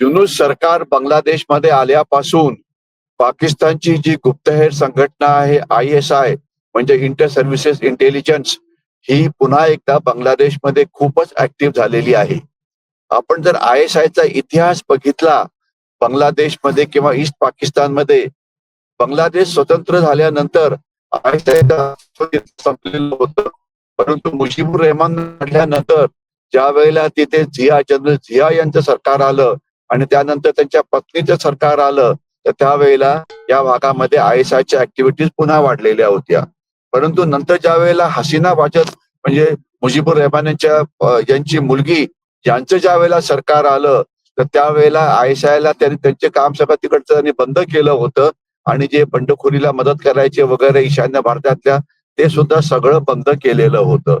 युनुस सरकार बांगलादेशमध्ये आल्यापासून पाकिस्तानची जी गुप्तहेर संघटना आहे आय एस आय म्हणजे इंटर सर्व्हिसेस इंटेलिजन्स ही पुन्हा एकदा बांगलादेशमध्ये खूपच ऍक्टिव्ह झालेली आहे. आपण जर आय एस आयचा इतिहास बघितला बांगलादेशमध्ये किंवा ईस्ट पाकिस्तानमध्ये बांगलादेश स्वतंत्र झाल्यानंतर आय एस आय संपलेलं होतं. परंतु मुजीबुर रहमान म्हटल्यानंतर ज्या वेळेला तिथे झिया जनरल झिया यांचं सरकार आलं आणि त्यानंतर त्यांच्या पत्नीचं सरकार आलं तर त्यावेळेला या भागामध्ये आय एस आयच्या ऍक्टिव्हिटीज पुन्हा वाढलेल्या होत्या. परंतु नंतर ज्या वेळेला हसीना वाजत म्हणजे मुजीबुर रहमान यांच्या यांची मुलगी यांचं ज्या वेळेला सरकार आलं तर त्यावेळेला आय एस आयला त्यांनी त्यांचे काम सगळं तिकडचं त्यांनी बंद केलं होतं. आणि जे बंडखोरीला मदत करायचे वगैरे ईशान्य भारतातल्या ते सुद्धा सगळं बंद केलेलं होतं.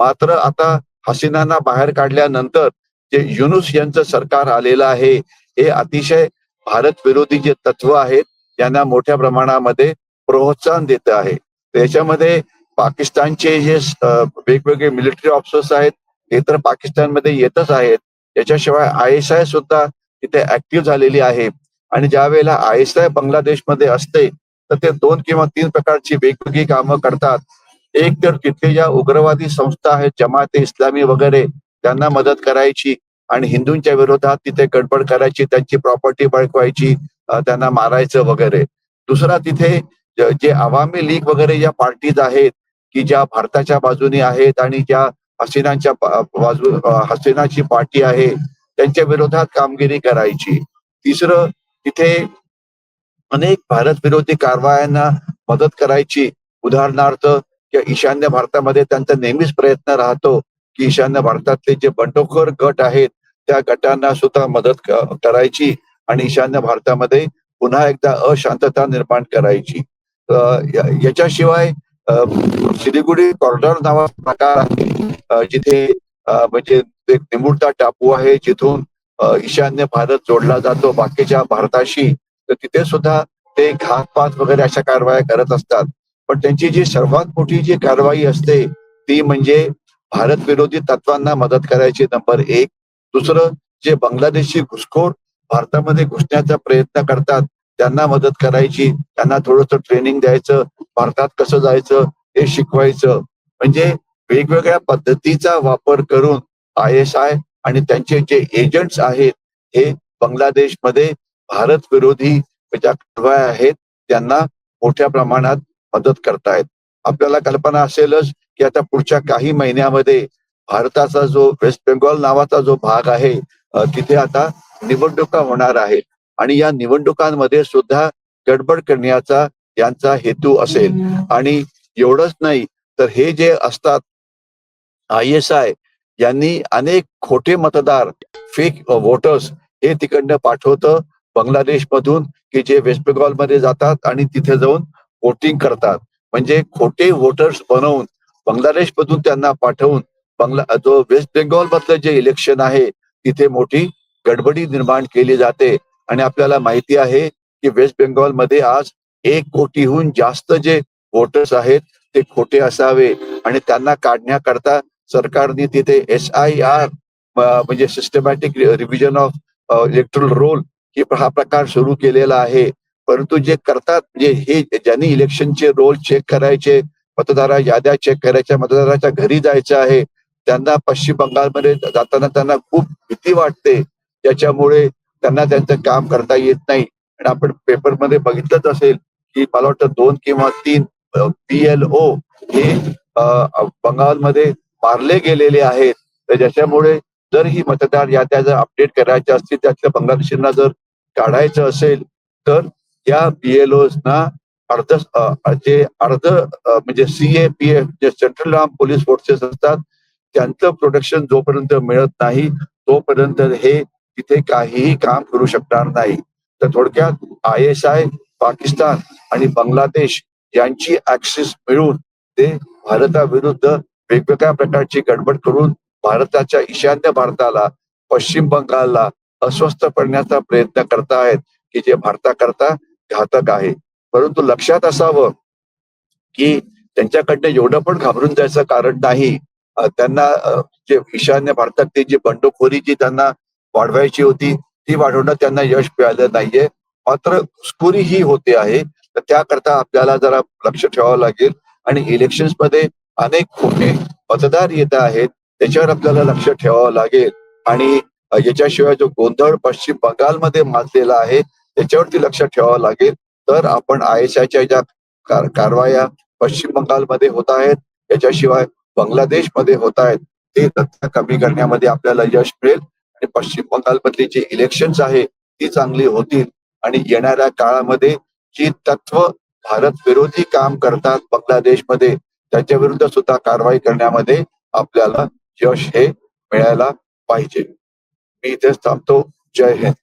मात्र आता हसीनांना बाहेर काढल्यानंतर जे युनुस यांचं सरकार आलेलं आहे हे अतिशय भारत विरोधी जे तत्व आहेत यांना मोठ्या प्रमाणामध्ये प्रोत्साहन देत आहे. त्याच्यामध्ये पाकिस्तानचे जे वेगवेगळे मिलिटरी ऑफिसर्स आहेत ते तर पाकिस्तानमध्ये येतच आहेत. त्याच्याशिवाय आय एस आय सुद्धा तिथे ऍक्टिव्ह झालेली आहे. आणि ज्या वेळेला आय एस आय बांगलादेशमध्ये असते तर ते दोन किंवा तीन प्रकारची वेगवेगळी कामं करतात. एक तर तिथे ज्या उग्रवादी संस्था आहेत जमाते इस्लामी वगैरे त्यांना मदत करायची आणि हिंदूंच्या विरोधात तिथे गडबड करायची त्यांची प्रॉपर्टी बळकवायची त्यांना मारायचं वगैरे. दुसरा तिथे जे आवामी लीग वगैरे ज्या पार्टीज आहेत की ज्या भारताच्या बाजूने आहेत आणि ज्या हसीनांच्या बाजू हसीनाची पार्टी आहे त्यांच्या विरोधात कामगिरी करायची. तिसरं तिथे अनेक भारत विरोधी कारवायांना मदत करायची. उदाहरणार्थ कि ईशान्य भारतामध्ये त्यांचा नेहमीच प्रयत्न राहतो की ईशान्य भारतातले जे बंडखोर गट आहेत त्या गटांना सुद्धा मदत करायची आणि ईशान्य भारतामध्ये पुन्हा एकदा अशांतता निर्माण करायची. याच्याशिवाय अं, सिलिगुडी कॉरिडॉर नावाचा प्रकार आहे. जिथे म्हणजे एक निमुळता टापू आहे जिथून ईशान्य भारत जोडला जातो. बाकीच्या भारताशी तर तिथे सुद्धा ते घातपात वगैरे अशा कारवाया करत असतात. पण त्यांची जी सर्वात मोठी जी कारवाई असते ती म्हणजे भारत विरोधी तत्वांना मदत करायची नंबर एक. दुसरं जे बांगलादेशी घुसखोर भारतामध्ये घुसण्याचा प्रयत्न करतात त्यांना मदत करायची. त्यांना थोडस ट्रेनिंग द्यायचं भारतात कसं जायचं हे शिकवायचं. म्हणजे वेगवेगळ्या पद्धतीचा वापर करून आय एस आय आणि त्यांचे जे एजंट्स आहेत हे बांगलादेशमध्ये भारत विरोधी ज्या कारवाया आहेत त्यांना मोठ्या प्रमाणात मदत करतायत. आपल्याला कल्पना असेलच की आता पुढच्या काही महिन्यामध्ये भारताचा जो वेस्ट बेंगॉल नावाचा जो भाग आहे तिथे आता निवडणुका होणार आहेत. आणि या निवडणुकांमध्ये सुद्धा गडबड करण्याचा यांचा हेतू असेल. आणि एवढंच नाही तर हे जे असतात आय एस आय यांनी अनेक खोटे मतदार फेक वोटर्स हे तिकडनं पाठवतं बांगलादेशमधून की जे वेस्ट बेंगॉलमध्ये जातात आणि तिथे जाऊन वोटिंग करतात. म्हणजे खोटे वोटर्स बनवून बांगलादेश मधून त्यांना पाठवून बांगला जो वेस्ट बेंगॉल मधलं जे इलेक्शन आहे तिथे मोठी गडबडी निर्माण केली जाते. आणि आपल्याला माहिती आहे की वेस्ट बेंगॉलमध्ये आज एक कोटीहून जास्त जे वोटर्स आहेत ते खोटे असावे. आणि त्यांना काढण्याकरता सरकारने तिथे एस आय आर म्हणजे systematic revision of electoral roll ही हा प्रकार सुरू केलेला आहे. परंतु जे करतात म्हणजे हे ज्यांनी इलेक्शनचे रोल चेक करायचे मतदार याद्या चेक करायच्या मतदाराच्या घरी जायचं आहे. त्यांना पश्चिम बंगालमध्ये जाताना त्यांना खूप भीती वाटते. त्याच्यामुळे त्यांना त्यांचं काम करता येत नाही. आणि आपण पेपरमध्ये बघितलंच असेल की मला वाटतं दोन किंवा तीन पी एल ओ हे बंगालमध्ये मारले गेलेले आहेत. तर ज्याच्यामुळे जर ही मतदार याद्या जर अपडेट करायच्या असतील त्यातल्या बंगालशींना जर काढायचं असेल तर या ना अर्ध जे अर्ध म्हणजे सी ए पी एफ जे सेंट्रल आर्म पोलीस फोर्सेस असतात त्यांचं प्रोटेक्शन जोपर्यंत मिळत नाही तोपर्यंत हे तिथे काहीही काम करू शकणार नाही. तर थोडक्यात आय एस आय पाकिस्तान आणि बांगलादेश यांची ऍक्सिस मिळून ते भारताविरुद्ध वेगवेगळ्या प्रकारची गडबड करून भारताच्या ईशान्य भारताला पश्चिम बंगालला अस्वस्थ करण्याचा प्रयत्न करतायत की जे भारताकरता घातक आहे. परंतु लक्षात असावं की त्यांच्याकडनं एवढं पण घाबरून जायचं कारण नाही. त्यांना जे ईशान्य भारतातली जी बंडखोरी जी त्यांना वाढवायची होती ती वाढवणं त्यांना यश मिळालं नाहीये. मात्र घुसखोरी ही होते आहे. तर त्याकरता आपल्याला जरा लक्ष ठेवावं लागेल. आणि इलेक्शन्समध्ये अनेक खोटे मतदार येत आहेत. त्याच्यावर आपल्याला लक्ष ठेवावं लागेल. आणि याच्याशिवाय जो गोंधळ पश्चिम बंगालमध्ये माजलेला आहे त्याच्यावरती लक्ष ठेवावं लागेल. तर आपण आय एस आयच्या ज्या कार- कारवाया पश्चिम बंगालमध्ये होत आहेत याच्याशिवाय बांगलादेशमध्ये होत आहेत ते तथ्य कमी करण्यामध्ये आपल्याला यश मिळेल. आणि पश्चिम बंगालमधली जी इलेक्शन्स आहे ती चांगली होतील. आणि येणाऱ्या काळामध्ये जी तत्व भारत विरोधी काम करतात बांगलादेशमध्ये त्याच्या विरुद्ध सुद्धा कारवाई करण्यामध्ये आपल्याला यश हे मिळायला पाहिजे. मी इथेच थांबतो. जय हिंद.